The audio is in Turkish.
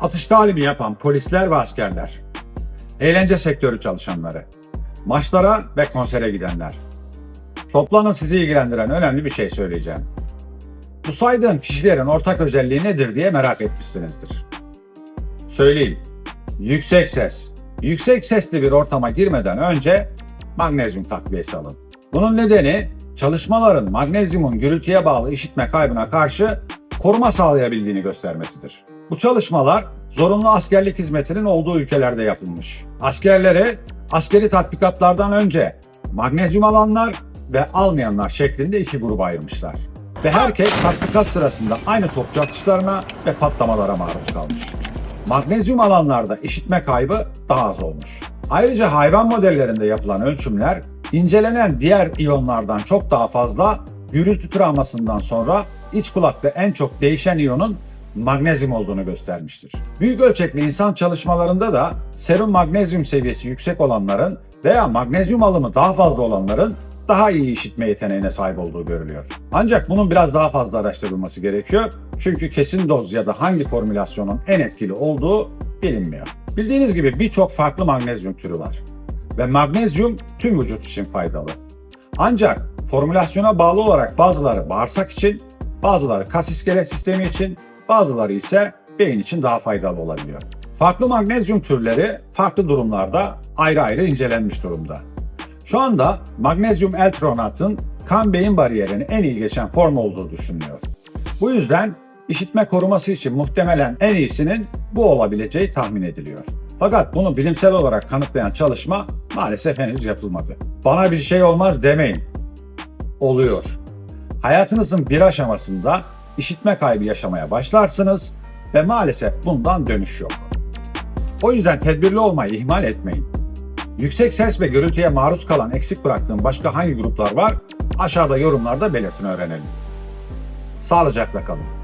atış talimi yapan polisler ve askerler, eğlence sektörü çalışanları, maçlara ve konsere gidenler. Toplanın sizi ilgilendiren önemli bir şey söyleyeceğim. Bu saydığım kişilerin ortak özelliği nedir diye merak etmişsinizdir. Söyleyeyim. Yüksek ses. Yüksek sesli bir ortama girmeden önce magnezyum takviyesi alın. Bunun nedeni çalışmaların magnezyumun gürültüye bağlı işitme kaybına karşı koruma sağlayabildiğini göstermesidir. Bu çalışmalar zorunlu askerlik hizmetinin olduğu ülkelerde yapılmış. Askerlere askeri tatbikatlardan önce magnezyum alanlar ve almayanlar şeklinde iki gruba ayırmışlar. Ve herkes tatbikat sırasında aynı topçu atışlarına ve patlamalara maruz kalmış. Magnezyum alanlarda işitme kaybı daha az olmuş. Ayrıca hayvan modellerinde yapılan ölçümler incelenen diğer iyonlardan çok daha fazla gürültü travmasından sonra iç kulakta en çok değişen iyonun magnezyum olduğunu göstermiştir. Büyük ölçekli insan çalışmalarında da serum magnezyum seviyesi yüksek olanların veya magnezyum alımı daha fazla olanların daha iyi işitme yeteneğine sahip olduğu görülüyor. Ancak bunun biraz daha fazla araştırılması gerekiyor. Çünkü kesin doz ya da hangi formülasyonun en etkili olduğu bilinmiyor. Bildiğiniz gibi birçok farklı magnezyum türü var. Ve magnezyum tüm vücut için faydalı. Ancak formülasyona bağlı olarak bazıları bağırsak için, bazıları kas iskelet sistemi için, bazıları ise beyin için daha faydalı olabiliyor. Farklı magnezyum türleri farklı durumlarda ayrı ayrı incelenmiş durumda. Şu anda magnezyum eltronatın kan beyin bariyerini en iyi geçen form olduğu düşünülüyor. Bu yüzden işitme koruması için muhtemelen en iyisinin bu olabileceği tahmin ediliyor. Fakat bunu bilimsel olarak kanıtlayan çalışma maalesef henüz yapılmadı. Bana bir şey olmaz demeyin. Oluyor. Hayatınızın bir aşamasında işitme kaybı yaşamaya başlarsınız ve maalesef bundan dönüş yok. O yüzden tedbirli olmayı ihmal etmeyin. Yüksek ses ve gürültüye maruz kalan eksik bıraktığım başka hangi gruplar var? Aşağıda yorumlarda belirtin öğrenelim. Sağlıcakla kalın.